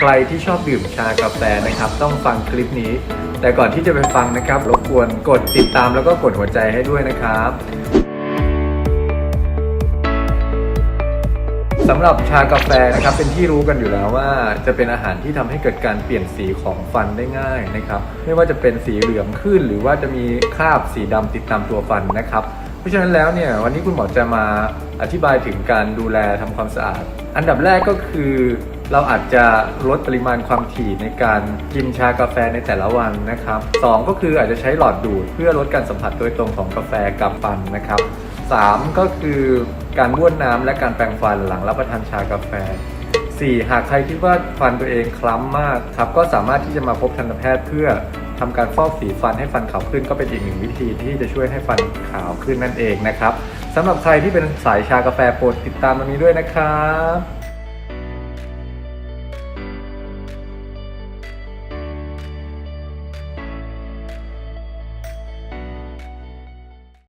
ใครที่ชอบดื่มชากาแฟนะครับ ต้องฟังคลิปนี้ แต่ก่อนที่จะไปฟังนะครับรบกวนกดติดตามแล้วก็กดหัวใจให้ด้วยนะครับสำหรับชากาแฟนะครับเป็นที่รู้กันอยู่แล้วว่าจะเป็นอาหารที่ทำให้เกิดการเปลี่ยนสีของฟันได้ง่ายนะครับ ไม่ว่าจะเป็นสีเหลืองขึ้น หรือว่าจะมีคราบสีดำติดตามตัวฟันนะครับ เพราะฉะนั้นแล้วเนี่ยวันนี้คุณหมอจะมาอธิบายถึงการดูแลทำความสะอาด อันดับแรกก็คือเราอาจจะลดปริมาณความถี่ในการกินชากาแฟในแต่ละวันนะครับสองก็คืออาจจะใช้หลอดดูดเพื่อลดการสัมผัสโดยตรงของกาแฟกับฟันนะครับ 3 ก็คือการบ้วนน้ำและการแปรงฟันหลังรับประทานชากาแฟ 4. หากใครคิดว่าฟันตัวเองคล้ำมากครับก็สามารถที่จะมาพบทันตแพทย์เพื่อ ทำการฟอกสีฟันให้ฟันขาวขึ้นก็เป็นอีกหนึ่งวิธีที่จะช่วยให้ฟันขาวขึ้นนั่นเองนะครับสำหรับใครที่เป็นสายชากาแฟโปรดติดตามตรงนี้ด้วยนะครับ